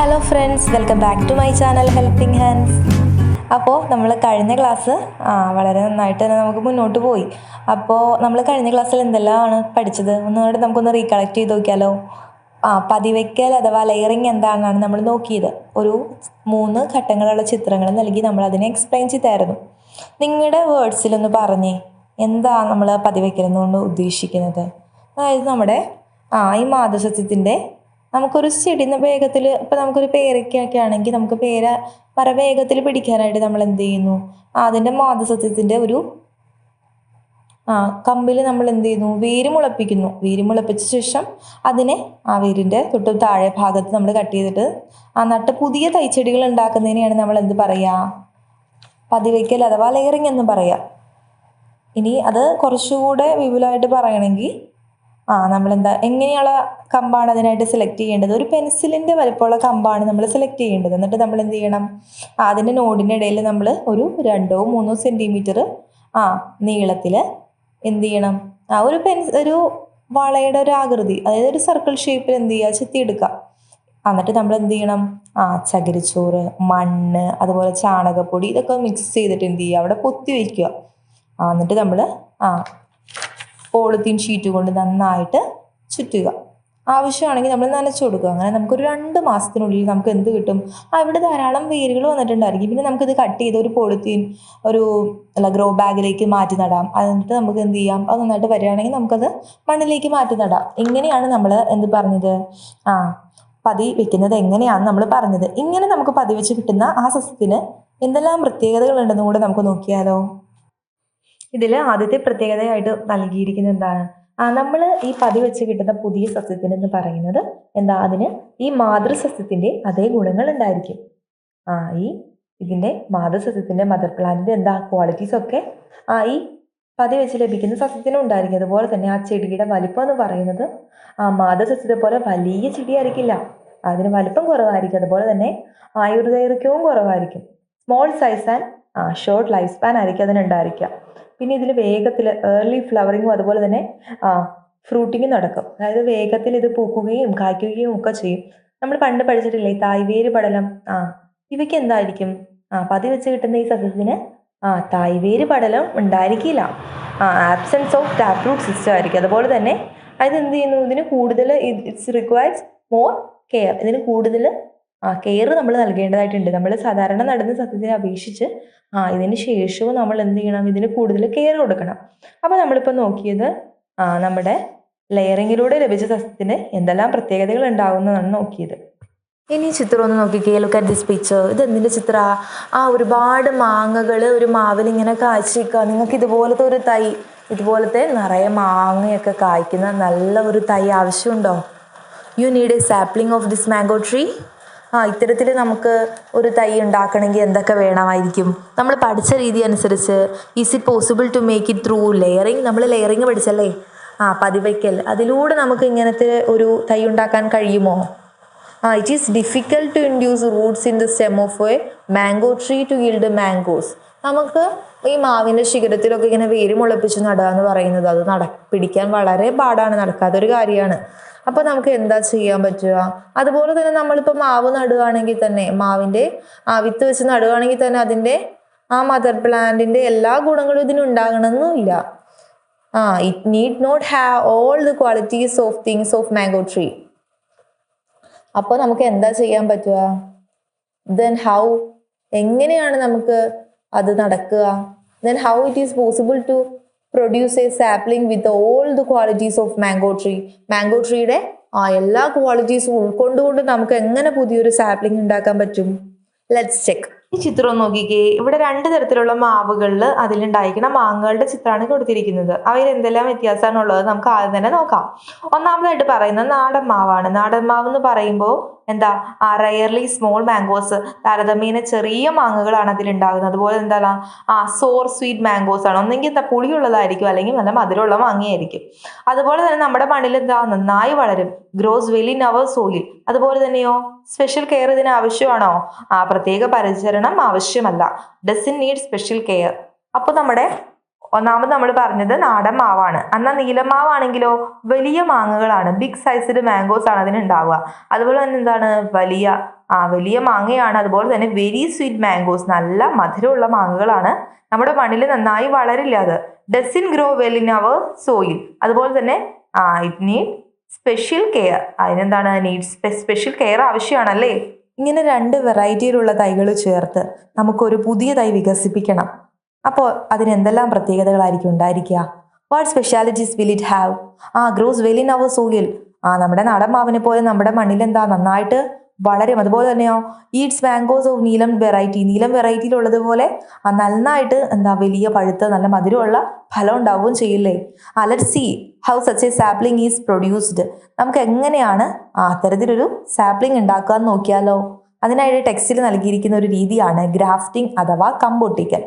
Hello friends welcome back to my channel helping hands അപ്പോൾ നമ്മൾ കഴിഞ്ഞ ക്ലാസ് ആ വളരെ നന്നായിട്ട് തന്നെ നമുക്ക് മുന്നോട്ട് പോയി. അപ്പോൾ നമ്മൾ കഴിഞ്ഞ ക്ലാസ്സിൽ എന്തെല്ലാമാണ് പഠിച്ചത്? ഒന്നുകൂടെ നമുക്കൊന്ന് റീകളക്ട് ചെയ്ത് നോക്കിയാലോ? ആ പതിവയ്ക്കൽ അഥവാ ലെയറിങ് എന്താണെന്നാണ് നമ്മൾ നോക്കിയത്. ഒരു മൂന്ന് ഘട്ടങ്ങളുള്ള ചിത്രങ്ങൾ നൽകി നമ്മൾ അതിനെ എക്സ്പ്ലെയിൻ ചെയ്തായിരുന്നു നിങ്ങളുടെ വേർഡ്സിലൊന്ന് പറഞ്ഞേ. എന്താ നമ്മൾ പതിവയ്ക്കൽ എന്നുകൊണ്ട് ഉദ്ദേശിക്കുന്നത്? അതായത് നമ്മുടെ ആ ഈ മാതൃസത്യത്തിന്റെ നമുക്കൊരു ചെടിന്ന് വേഗത്തിൽ ഇപ്പം നമുക്കൊരു പേരയ്ക്കൊക്കെ ആണെങ്കിൽ നമുക്ക് പേര മര വേഗത്തിൽ പിടിക്കാനായിട്ട് നമ്മൾ എന്ത് ചെയ്യുന്നു അതിന്റെ മാതൃസത്യത്തിന്റെ ഒരു ആ കമ്പിൽ നമ്മൾ എന്ത് ചെയ്യുന്നു വേര് മുളപ്പിക്കുന്നു. വേര് മുളപ്പിച്ച ശേഷം അതിനെ ആ വേരിന്റെ തൊട്ട് താഴെ ഭാഗത്ത് നമ്മൾ കട്ട് ചെയ്തിട്ട് ആ നട്ട് പുതിയ തൈച്ചെടികൾ ഉണ്ടാക്കുന്നതിനെയാണ് നമ്മൾ എന്ത് പറയുക പതിവയ്ക്കൽ അഥവാ ലെയറിങ് എന്ന് പറയാം. ഇനി അത് കുറച്ചുകൂടെ വിപുലമായിട്ട് പറയണമെങ്കിൽ ആ നമ്മളെന്താ എങ്ങനെയുള്ള കമ്പാണ് അതിനായിട്ട് സെലക്ട് ചെയ്യേണ്ടത്? ഒരു പെൻസിലിന്റെ വലുപ്പമുള്ള കമ്പാണ് നമ്മൾ സെലക്ട് ചെയ്യേണ്ടത്. എന്നിട്ട് നമ്മൾ എന്ത് ചെയ്യണം? ആ അതിന്റെ ഇടയിൽ നമ്മൾ ഒരു രണ്ടോ മൂന്നോ സെന്റിമീറ്റർ ആ നീളത്തിൽ എന്ത് ചെയ്യണം? ആ ഒരു പെൻസിൽ ഒരു വളയുടെ ഒരു ആകൃതി അതായത് ഒരു സർക്കിൾ ഷേപ്പിൽ എന്ത് ചെയ്യുക? ചെത്തിയെടുക്കുക. എന്നിട്ട് നമ്മൾ എന്ത് ചെയ്യണം? ആ ചകിരിച്ചോറ് മണ്ണ് അതുപോലെ ചാണകപ്പൊടി ഇതൊക്കെ മിക്സ് ചെയ്തിട്ട് എന്ത് ചെയ്യുക? അവിടെ പൊത്തി വയ്ക്കുക എന്നിട്ട് നമ്മൾ ആ പോളിത്തീൻ ഷീറ്റ് കൊണ്ട് നന്നായിട്ട് ചുറ്റുക. ആവശ്യമാണെങ്കിൽ നമ്മൾ നനച്ചു കൊടുക്കുക. അങ്ങനെ നമുക്കൊരു രണ്ട് മാസത്തിനുള്ളിൽ നമുക്ക് എന്ത് കിട്ടും? ആ ഇവിടെ ധാരാളം വേരുകൾ വന്നിട്ടുണ്ടായിരിക്കും. പിന്നെ നമുക്കിത് കട്ട് ചെയ്ത് ഒരു പോളിത്തീൻ ഒരു അല്ല ഗ്രോ ബാഗിലേക്ക് മാറ്റി നടാം. എന്നിട്ട് നമുക്ക് എന്ത് ചെയ്യാം? അത് നന്നായിട്ട് വരികയാണെങ്കിൽ നമുക്കത് മണ്ണിലേക്ക് മാറ്റി നടാം. ഇങ്ങനെയാണ് നമ്മൾ എന്ത് പറഞ്ഞത്? ആ പതി വെക്കുന്നത് എങ്ങനെയാണ് നമ്മൾ പറഞ്ഞത്. ഇങ്ങനെ നമുക്ക് പതി വെച്ച് കിട്ടുന്ന ആ സസ്യത്തിന് എന്തെല്ലാം പ്രത്യേകതകളുണ്ടെന്നും കൂടെ നമുക്ക് നോക്കിയാലോ? ഇതിൽ ആദ്യത്തെ പ്രത്യേകതയായിട്ട് നൽകിയിരിക്കുന്നത് എന്താണ്? ആ നമ്മൾ ഈ പതി വെച്ച് കിട്ടുന്ന പുതിയ സസ്യത്തിന് എന്ന് പറയുന്നത് എന്താ? അതിന് ഈ മാതൃസസ്യത്തിന്റെ അതേ ഗുണങ്ങൾ ഉണ്ടായിരിക്കും. ആ ഈ ഇതിന്റെ മാതൃസസ്യത്തിന്റെ മദർ പ്ലാന്റിന്റെ എന്താ? ക്വാളിറ്റീസ് ഒക്കെ ആ ഈ പതി വെച്ച് ലഭിക്കുന്ന സസ്യത്തിനും ഉണ്ടായിരിക്കും. അതുപോലെ തന്നെ ആ ചെടിയുടെ വലിപ്പം എന്ന് പറയുന്നത് ആ മാതൃസസ്യത്തെ പോലെ വലിയ ചെടിയായിരിക്കില്ല. അതിന് വലിപ്പം കുറവായിരിക്കും. അതുപോലെ തന്നെ ആയുർദൈർഘ്യവും കുറവായിരിക്കും. Small size and short life span ആയിരിക്കും അതിനുണ്ടായിരിക്കുക പിന്നെ ഇതിൽ വേഗത്തിൽ ഏർലി ഫ്ലവറിങ്ങും അതുപോലെ തന്നെ ഫ്രൂട്ടിങ്ങും നടക്കും. അതായത് വേഗത്തിൽ ഇത് പൂക്കുകയും കായ്ക്കുകയും ഒക്കെ ചെയ്യും. നമ്മൾ പണ്ട് പഠിച്ചിട്ടില്ലേ തായ്വേര് പടലം? ആ ഇവയ്ക്ക് എന്തായിരിക്കും? ആ പതി വെച്ച് കിട്ടുന്ന ഈ സസ്യത്തിന് ആ തായ്വേര് പടലം ഉണ്ടായിരിക്കില്ല. ആ absence of tap root system ആയിരിക്കും. അതുപോലെ തന്നെ അത് എന്ത് ചെയ്യുന്നു? ഇതിന് കൂടുതൽ ഇറ്റ്സ് റിക്വയർസ് മോർ കെയർ ഇതിന് കൂടുതൽ കെയർ നമ്മൾ നൽകേണ്ടതായിട്ടുണ്ട്. നമ്മൾ സാധാരണ നടന്ന സത്യത്തിനെ അപേക്ഷിച്ച് ആ ഇതിന് ശേഷവും നമ്മൾ എന്ത് ചെയ്യണം? ഇതിന് കൂടുതൽ കെയർ കൊടുക്കണം. അപ്പോൾ നമ്മളിപ്പോൾ നോക്കിയത് ആ നമ്മുടെ ലെയറിങ്ങിലൂടെ ലഭിച്ച സസ്യത്തിന് എന്തെല്ലാം പ്രത്യേകതകൾ ഉണ്ടാകുന്നതാണ് നോക്കിയത്. ഇനി ചിത്രം ഒന്ന് നോക്കിക്കേ ലുക്ക് അറ്റ് ദിസ് പിക്ചർ ഇത് എന്തിന്റെ ചിത്ര? ആ ഒരുപാട് മാങ്ങകൾ ഒരു മാവിൽ ഇങ്ങനെ കാഴ്ചയ്ക്കുക നിങ്ങൾക്ക് ഇതുപോലത്തെ ഒരു തൈ ഇതുപോലത്തെ നിറയെ മാങ്ങയൊക്കെ കായ്ക്കുന്ന നല്ല ഒരു തൈ ആവശ്യമുണ്ടോ? You need a sapling of this mango tree ആ ഇത്തരത്തിൽ നമുക്ക് ഒരു തൈ ഉണ്ടാക്കണമെങ്കിൽ എന്തൊക്കെ വേണമായിരിക്കും? നമ്മൾ പഠിച്ച രീതി അനുസരിച്ച് is it possible to make it through layering നമ്മൾ ലെയറിങ് പഠിച്ചല്ലേ? ആ പതിവയ്ക്കൽ. അതിലൂടെ നമുക്ക് ഇങ്ങനത്തെ ഒരു തൈ ഉണ്ടാക്കാൻ കഴിയുമോ? ആ it is difficult to induce roots in the stem of a mango tree to gild mangoes നമുക്ക് ഈ മാവിന്റെ ശിഖരത്തിലൊക്കെ ഇങ്ങനെ വേര് മുളപ്പിച്ച് നടുക എന്ന് പറയുന്നത് അത് നട പിടിക്കാൻ വളരെ പാടാണ് നടക്കാത്തൊരു കാര്യമാണ്. അപ്പോൾ നമുക്ക് എന്താ ചെയ്യാൻ പറ്റുക? അതുപോലെ തന്നെ നമ്മളിപ്പോൾ മാവ് നടുകയാണെങ്കിൽ തന്നെ മാവിന്റെ ആ വിത്ത് വെച്ച് നടുകയാണെങ്കിൽ തന്നെ അതിന്റെ ആ മദർ പ്ലാന്റിന്റെ എല്ലാ ഗുണങ്ങളും ഇതിനുണ്ടാകണമെന്നില്ല ആ it need not have all the qualities of things of mango tree അപ്പോൾ നമുക്ക് എന്താ ചെയ്യാൻ പറ്റുക? ദെൻ ഹൗ എങ്ങനെയാണ് നമുക്ക് അത് നടക്കുക. Then how it is possible to produce a sapling with all the qualities of mango tree mango ട്രീയുടെ ആ എല്ലാ ക്വാളിറ്റീസും ഉൾക്കൊണ്ടുകൊണ്ട് നമുക്ക് എങ്ങനെ പുതിയൊരു സാപ്ലിംഗ് ഉണ്ടാക്കാൻ പറ്റും? ലെറ്റ്സ് ചെക്ക് ഈ ചിത്രം നോക്കിക്കേ. ഇവിടെ രണ്ട് തരത്തിലുള്ള മാവുകളിൽ അതിലുണ്ടായിരിക്കുന്ന മാങ്ങകളുടെ ചിത്രമാണ് കൊടുത്തിരിക്കുന്നത്. അവയിൽ എന്തെല്ലാം വ്യത്യാസമാണുള്ളത് നമുക്ക് ആദ്യം തന്നെ നോക്കാം. ഒന്നാമതായിട്ട് പറയുന്നത് നാടൻ മാവാണ്. നാടൻ മാവ് എന്ന് പറയുമ്പോൾ എന്താ റയർലി സ്മോൾ മാംഗോസ് താരതമ്യേന ചെറിയ മാങ്ങകളാണ് അതിൽ ഉണ്ടാകുന്നത് അതുപോലെ എന്താണ് ആ സോർ സ്വീറ്റ് മാംഗോസ് ആണ്. ഒന്നെങ്കിൽ എന്താ പുളിയുള്ളതായിരിക്കും അല്ലെങ്കിൽ നല്ല മധുരമുള്ള മാങ്ങയായിരിക്കും. അതുപോലെ തന്നെ നമ്മുടെ മണ്ണിൽ എന്താ നന്നായി വളരും. Grows well in our soil അതുപോലെ തന്നെയോ സ്പെഷ്യൽ കെയർ ഇതിന് ആവശ്യമാണോ? ആ പ്രത്യേക പരിചരണം ആവശ്യമല്ല. Does in need special care അപ്പോൾ നമ്മുടെ ഒന്നാമത് നമ്മൾ പറഞ്ഞത് നാടൻ മാവാണ്. എന്നാൽ നീലമാവാണെങ്കിലോ വലിയ മാങ്ങകളാണ്. ബിഗ് സൈസ്ഡ് മാംഗോസ് ആണ് അതിന് ഉണ്ടാവുക അതുപോലെ തന്നെ എന്താണ്? വലിയ ആ വലിയ മാങ്ങയാണ്. അതുപോലെ തന്നെ വെരി സ്വീറ്റ് മാംഗോസ് നല്ല മധുരമുള്ള മാങ്ങകളാണ് നമ്മുടെ മണ്ണിൽ നന്നായി വളരില്ല അത്. Doesn't grow well in our soil അതുപോലെ തന്നെ ആ ഇറ്റ് നീഡ് സ്പെഷ്യൽ കെയർ അതിനെന്താണ്? നീഡ് സ്പെഷ്യൽ കെയർ ആവശ്യമാണല്ലേ? ഇങ്ങനെ രണ്ട് വെറൈറ്റിയിലുള്ള തൈകൾ ചേർത്ത് നമുക്കൊരു പുതിയ തൈ വികസിപ്പിക്കണം. അപ്പോൾ അതിനെന്തെല്ലാം പ്രത്യേകതകളായിരിക്കും ഉണ്ടായിരിക്കുക? What specialities will it have ആ grows well in our soil ആ നമ്മുടെ നാടൻ മാവിനെ പോലെ നമ്മുടെ മണ്ണിൽ എന്താ? നന്നായിട്ട് വളരും. അതുപോലെ തന്നെയോ? Its mangoes of Neelam variety Neelam വെറൈറ്റിയിലുള്ളതുപോലെ ആ നന്നായിട്ട് എന്താ? വലിയ പഴുത്ത് നല്ല മധുരമുള്ള ഫലം ഉണ്ടാവുകയും ചെയ്യില്ലേ? ആ let see how such a sapling is produced നമുക്ക് എങ്ങനെയാണ് ആ അത്തരത്തിലൊരു സാപ്ലിംഗ് ഉണ്ടാക്കുക എന്ന് നോക്കിയാലോ? അതിനായിട്ട് ടെക്സ്റ്റിൽ നൽകിയിരിക്കുന്ന ഒരു രീതിയാണ് ഗ്രാഫ്റ്റിംഗ് അഥവാ കമ്പൊട്ടിക്കൽ.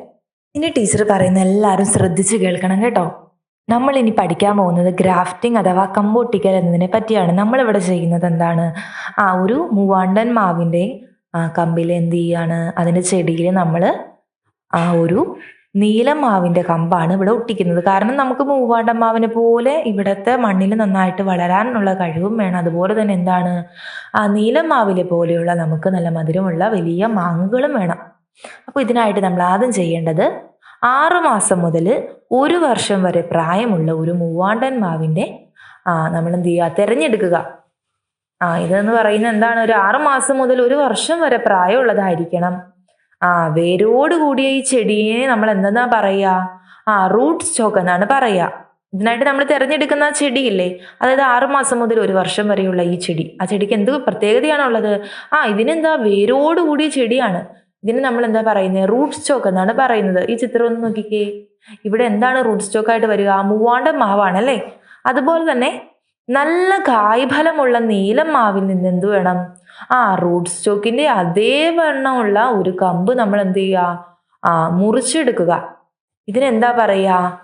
ഇനി ടീച്ചർ പറയുന്ന എല്ലാവരും ശ്രദ്ധിച്ച് കേൾക്കണം കേട്ടോ. നമ്മൾ ഇനി പഠിക്കാൻ പോകുന്നത് ഗ്രാഫ്റ്റിംഗ് അഥവാ കമ്പോട്ടിക്കൽ എന്നതിനെ പറ്റിയാണ്. നമ്മളിവിടെ ചെയ്യുന്നത് എന്താണ്? ആ ഒരു മൂവാണ്ടൻ മാവിന്റെ കമ്പിൽ എന്ത് ചെയ്യാണ്? അതിന്റെ ചെടിയിൽ നമ്മൾ ആ ഒരു നീലം മാവിന്റെ കമ്പാണ് ഇവിടെ ഒട്ടിക്കുന്നത്. കാരണം നമുക്ക് മൂവാണ്ടൻ മാവിനെ പോലെ ഇവിടുത്തെ മണ്ണിൽ നന്നായിട്ട് വളരാനുള്ള കഴിവും വേണം. അതുപോലെ തന്നെ എന്താണ്? ആ നീലം മാവിലെ പോലെയുള്ള നമുക്ക് നല്ല മധുരമുള്ള വലിയ മാങ്ങകളും വേണം. അപ്പോൾ ഇതിനായിട്ട് നമ്മൾ ആദ്യം ചെയ്യേണ്ടത് ആറുമാസം മുതൽ ഒരു വർഷം വരെ പ്രായമുള്ള ഒരു മൂവാണ്ടൻ മാവിന്റെ നമ്മൾ എന്ത് ചെയ്യുക തിരഞ്ഞെടുക്കുക. ആ ഇതെന്ന് പറയുന്നത് എന്താണ്? ഒരു ആറുമാസം മുതൽ ഒരു വർഷം വരെ പ്രായമുള്ളതായിരിക്കണം. ആ വേരോട് കൂടിയ ഈ ചെടിയെ നമ്മൾ എന്തെന്നാ പറയുക? ആ റൂട്ട് സ്റ്റോക്ക് എന്നാണ് പറയുക. ഇതിനായിട്ട് നമ്മൾ തിരഞ്ഞെടുക്കുന്ന ചെടിയില്ലേ അതായത് ആറുമാസം മുതൽ ഒരു വർഷം വരെയുള്ള ഈ ചെടി. ആ ചെടിക്ക് എന്ത് പ്രത്യേകതയാണുള്ളത് ആ ഇതിനെന്താ? വേരോട് കൂടിയ ചെടിയാണ്. ഇതിന് നമ്മൾ എന്താ പറയുന്നത് റൂട്ട് സ്റ്റോക്ക് എന്നാണ് പറയുന്നത്. ഈ ചിത്രം ഒന്ന് നോക്കിക്കേ. ഇവിടെ എന്താണ് റൂട്ട് സ്റ്റോക്ക് ആയിട്ട് വരിക? മൂവാണ്ട മാവാണ് അല്ലേ അതുപോലെ തന്നെ നല്ല കായ്ഫലമുള്ള നീലം മാവിൽ നിന്ന് എന്ത് വേണം? ആ റൂട്ട് സ്റ്റോക്കിന്റെ അതേ വണ്ണമുള്ള ഒരു കമ്പ് നമ്മൾ എന്ത് ചെയ്യുക? ആ മുറിച്ചെടുക്കുക. ഇതിനെന്താ പറയുക?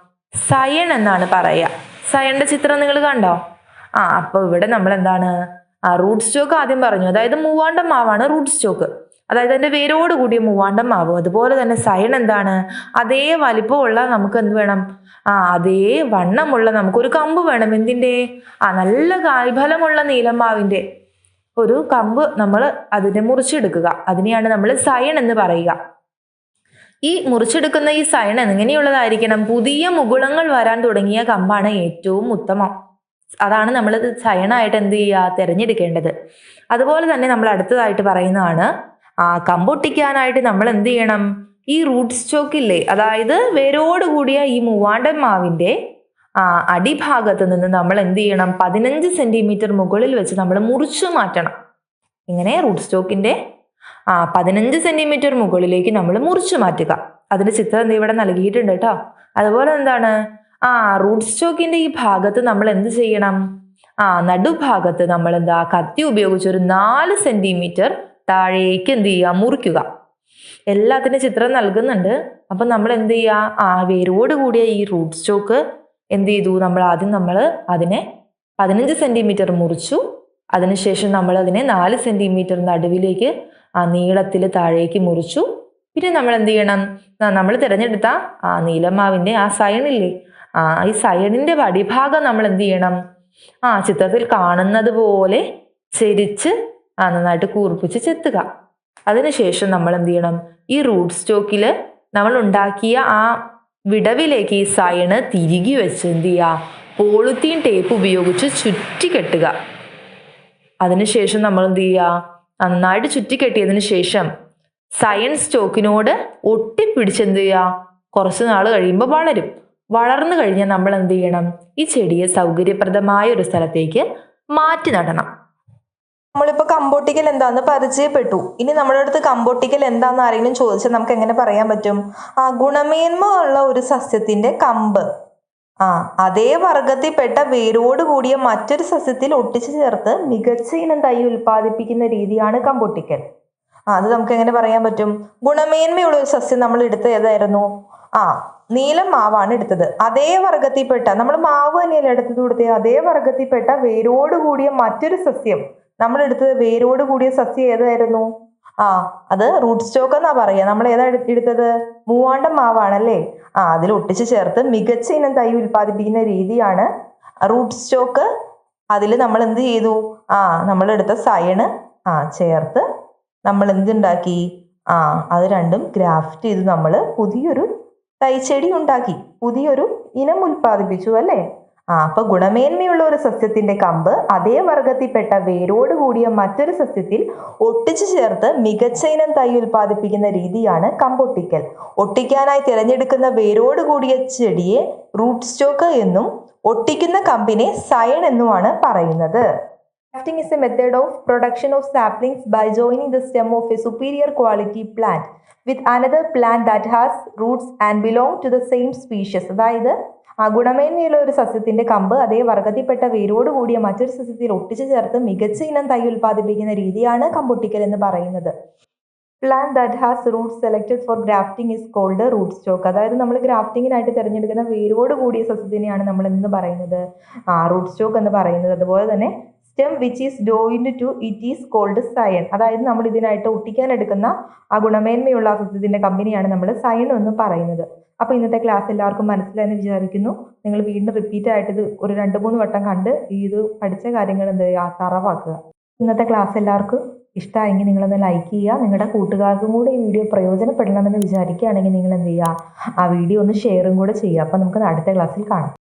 സയൺ എന്നാണ് പറയുക. സയണിന്റെ ചിത്രം നിങ്ങൾ കണ്ടോ? ആ അപ്പോൾ ഇവിടെ നമ്മൾ എന്താണ് ആ റൂട്ട് സ്റ്റോക്ക് ആദ്യം പറഞ്ഞു. അതായത് മൂവാണ്ട മാവാണ് റൂട്ട് സ്റ്റോക്ക് അതായത് അതിന്റെ വേരോട് കൂടിയ മൂവാണ്ടൻ ആവും അതുപോലെ തന്നെ സയൺ എന്താണ്? അതേ വലിപ്പമുള്ള നമുക്ക് എന്ത് വേണം? ആ അതേ വണ്ണമുള്ള നമുക്കൊരു കമ്പ് വേണം. എന്തിന്റെ ആ നല്ല കായ്ഫലമുള്ള നീലമാവിന്റെ ഒരു കമ്പ് നമ്മൾ അതിനെ മുറിച്ചെടുക്കുക. അതിനെയാണ് നമ്മൾ സയൺ എന്ന് പറയുക. ഈ മുറിച്ചെടുക്കുന്ന ഈ സയൺ എങ്ങനെയുള്ളതായിരിക്കണം? പുതിയ മുകുളങ്ങൾ വരാൻ തുടങ്ങിയ കമ്പാണ് ഏറ്റവും ഉത്തമം. അതാണ് നമ്മൾ സയണായിട്ട് എന്ത് ചെയ്യുക? തിരഞ്ഞെടുക്കേണ്ടത്. അതുപോലെ തന്നെ നമ്മൾ അടുത്തതായിട്ട് പറയുന്നതാണ് കമ്പൊട്ടിക്കാനായിട്ട് നമ്മൾ എന്ത് ചെയ്യണം ഈ റൂട്ട് സ്റ്റോക്കില്ലേ അതായത് വേരോട് കൂടിയ ഈ മൂവാണ്ടൻ മാവിന്റെ ആ അടിഭാഗത്ത് നിന്ന് നമ്മൾ എന്ത് ചെയ്യണം പതിനഞ്ച് സെന്റിമീറ്റർ മുകളിൽ വെച്ച് നമ്മൾ മുറിച്ചു മാറ്റണം. ഇങ്ങനെ റൂട്ട് സ്റ്റോക്കിന്റെ ആ പതിനഞ്ച് സെന്റിമീറ്റർ മുകളിലേക്ക് നമ്മൾ മുറിച്ചു മാറ്റുക. അതിന്റെ ചിത്രം എന്ത് ഇവിടെ നൽകിയിട്ടുണ്ട് കേട്ടോ. അതുപോലെ എന്താണ്? ആ റൂട്ട് സ്റ്റോക്കിന്റെ ഈ ഭാഗത്ത് നമ്മൾ എന്ത് ചെയ്യണം? ആ നടുഭാഗത്ത് നമ്മൾ എന്താ കത്തി ഉപയോഗിച്ച് ഒരു നാല് സെന്റിമീറ്റർ താഴേക്ക് എന്ത് ചെയ്യുക? മുറിക്കുക. എല്ലാത്തിനും ചിത്രം നൽകുന്നുണ്ട്. അപ്പം നമ്മൾ എന്ത് ചെയ്യുക? ആ വേരോട് കൂടിയ ഈ റൂട്ട് സ്റ്റോക്ക് എന്ത് ചെയ്തു? നമ്മൾ ആദ്യം നമ്മൾ അതിനെ പതിനഞ്ച് സെന്റിമീറ്റർ മുറിച്ചു. അതിനുശേഷം നമ്മൾ അതിനെ നാല് സെന്റിമീറ്റർ നടുവിലേക്ക് ആ നീളത്തിൽ താഴേക്ക് മുറിച്ചു. പിന്നെ നമ്മൾ എന്ത് ചെയ്യണം? നമ്മൾ തിരഞ്ഞെടുത്ത ആ നീലമാവിന്റെ ആ സയണില്ലേ? ആ ഈ സയണിന്റെ വടിഭാഗം നമ്മൾ എന്ത് ചെയ്യണം? ആ ചിത്രത്തിൽ കാണുന്നത് പോലെ ചെരിച്ച് നന്നായിട്ട് കൂർപ്പിച്ച് ചെത്തുക. അതിനുശേഷം നമ്മൾ എന്ത് ചെയ്യണം? ഈ റൂട്ട് സ്റ്റോക്കിൽ നമ്മൾ ഉണ്ടാക്കിയ ആ വിടവിലേക്ക് ഈ സയണ് തിരികെ വെച്ച് എന്ത് ചെയ്യുക? പോളിത്തീൻ ടേപ്പ് ഉപയോഗിച്ച് ചുറ്റിക്കെട്ടുക അതിനുശേഷം നമ്മൾ എന്ത് ചെയ്യുക? നന്നായിട്ട് ചുറ്റിക്കെട്ടിയതിന് ശേഷം സയൻ സ്റ്റോക്കിനോട് ഒട്ടിപ്പിടിച്ച് എന്ത് ചെയ്യുക? കുറച്ച് നാൾ കഴിയുമ്പോൾ വളരും. വളർന്നു കഴിഞ്ഞാൽ നമ്മൾ എന്ത് ചെയ്യണം? ഈ ചെടിയെ സൗകര്യപ്രദമായ ഒരു സ്ഥലത്തേക്ക് മാറ്റി നടണം. നമ്മളിപ്പോൾ കമ്പോട്ടിക്കൽ എന്താന്ന് പരിചയപ്പെട്ടു. ഇനി നമ്മുടെ അടുത്ത് കമ്പോട്ടിക്കൽ എന്താന്ന് ആരെങ്കിലും ചോദിച്ചാൽ നമുക്ക് എങ്ങനെ പറയാൻ പറ്റും? ആ ഗുണമേന്മ ഉള്ള ഒരു സസ്യത്തിന്റെ കമ്പ്. ആ അതേ വർഗത്തിൽപ്പെട്ട വേരോട് കൂടിയ മറ്റൊരു സസ്യത്തിൽ ഒട്ടിച്ചു ചേർത്ത് മികച്ച ഇനം തൈ ഉൽപ്പാദിപ്പിക്കുന്ന രീതിയാണ് കമ്പോട്ടിക്കൽ. ആ അത് നമുക്ക് എങ്ങനെ പറയാൻ പറ്റും? ഗുണമേന്മയുള്ള ഒരു സസ്യം നമ്മൾ എടുത്ത ഏതായിരുന്നു? ആ നീലം മാവാണ് എടുത്തത്. അതേ വർഗത്തിൽപ്പെട്ട നമ്മൾ മാവ് തന്നെയല്ലേ എടുത്തത് കൊടുത്തേ? അതേ വർഗത്തിൽപ്പെട്ട വേരോട് കൂടിയ മറ്റൊരു സസ്യം നമ്മൾ എടുത്തത് വേരോട് കൂടിയ സസ്യം ഏതായിരുന്നു? ആ അത് റൂട്ട് സ്റ്റോക്ക് എന്നാ പറയാ നമ്മൾ ഏതാ എടു- എടുത്തത്? മൂവാണ്ടം മാവാണല്ലേ? ആ അതിൽ ഒട്ടിച്ച് ചേർത്ത് മികച്ച ഇനം തൈ ഉൽപ്പാദിപ്പിക്കുന്ന രീതിയാണ് റൂട്ട് സ്റ്റോക്ക് അതിൽ നമ്മൾ എന്ത് ചെയ്തു? ആ നമ്മൾ എടുത്ത സയണ് ആ ചേർത്ത് നമ്മൾ എന്തുണ്ടാക്കി? ആ അത് രണ്ടും ഗ്രാഫ്റ്റ് ചെയ്ത്. നമ്മൾ പുതിയൊരു തൈച്ചെടി ഉണ്ടാക്കി. പുതിയൊരു ഇനം ഉൽപ്പാദിപ്പിച്ചു അല്ലേ? ആ അപ്പൊ ഗുണമേന്മയുള്ള ഒരു സസ്യത്തിന്റെ കമ്പ് അതേ വർഗത്തിൽപ്പെട്ട വേരോട് കൂടിയ മറ്റൊരു സസ്യത്തിൽ ഒട്ടിച്ചു ചേർത്ത് മികച്ച ഇനം തൈ ഉൽപ്പാദിപ്പിക്കുന്ന രീതിയാണ് കമ്പൊട്ടിക്കൽ ഒട്ടിക്കാനായി തിരഞ്ഞെടുക്കുന്ന വേരോട് കൂടിയ ചെടിയെ റൂട്ട് സ്റ്റോക്ക് എന്നും ഒട്ടിക്കുന്ന കമ്പിനെ സയൺ എന്നുമാണ് പറയുന്നത് Grafting is a method of production of saplings by joining the stem of a superior quality plant with another plant that has roots and belong to the same species. അതായത് ഗുണമേന്മയുള്ള ഒരു സസ്യത്തിന്റെ കമ്പ് അതേ വർഗത്തിൽപ്പെട്ട വേരോട് കൂടിയ മറ്റൊരു സസ്യത്തിൽ ഒട്ടിച്ചു ചേർത്ത് മികച്ച ഇനം തൈ ഉൽപ്പാദിപ്പിക്കുന്ന രീതിയാണ് കമ്പൊട്ടിക്കൽ എന്ന് പറയുന്നത്. Plant that has root selected for grafting is called root stock അതായത് നമ്മൾ ഗ്രാഫ്റ്റിങ്ങിനായിട്ട് തിരഞ്ഞെടുക്കുന്ന വേരോട് കൂടിയ സസ്യത്തിനെയാണ് നമ്മൾ എന്ന് പറയുന്നത്. റൂട്ട് സ്റ്റോക്ക് എന്ന് പറയുന്നത്. അതുപോലെ തന്നെ stem which is joined to it is called scion അതായത് നമ്മൾ ഇതിനായിട്ട് ഒട്ടിക്കാൻ എടുക്കുന്ന ആ ഗുണമേന്മയുള്ള സസ്യത്തിന്റെ കമ്പനിയാണ് നമ്മൾ സയൺ എന്ന് പറയുന്നത്. അപ്പോൾ ഇന്നത്തെ ക്ലാസ് എല്ലാവർക്കും മനസ്സിലായെന്ന് വിചാരിക്കുന്നു. നിങ്ങൾ വീണ്ടും റിപ്പീറ്റ് ആയിട്ട് ഇത് ഒരു രണ്ട് മൂന്ന് വട്ടം കണ്ട് ഇത് പഠിച്ച കാര്യങ്ങൾ എന്ത് ചെയ്യുക? തറവാക്കുക. ഇന്നത്തെ ക്ലാസ് എല്ലാവർക്കും ഇഷ്ടമായെങ്കിൽ നിങ്ങളൊന്ന് ലൈക്ക് ചെയ്യുക. നിങ്ങളുടെ കൂട്ടുകാർക്കും കൂടി ഈ വീഡിയോ പ്രയോജനപ്പെടണമെന്ന് വിചാരിക്കുകയാണെങ്കിൽ നിങ്ങൾ എന്ത് ചെയ്യുക? ആ വീഡിയോ ഒന്ന് ഷെയറും കൂടെ ചെയ്യുക. അപ്പോൾ നമുക്ക് അടുത്ത ക്ലാസ്സിൽ കാണാം.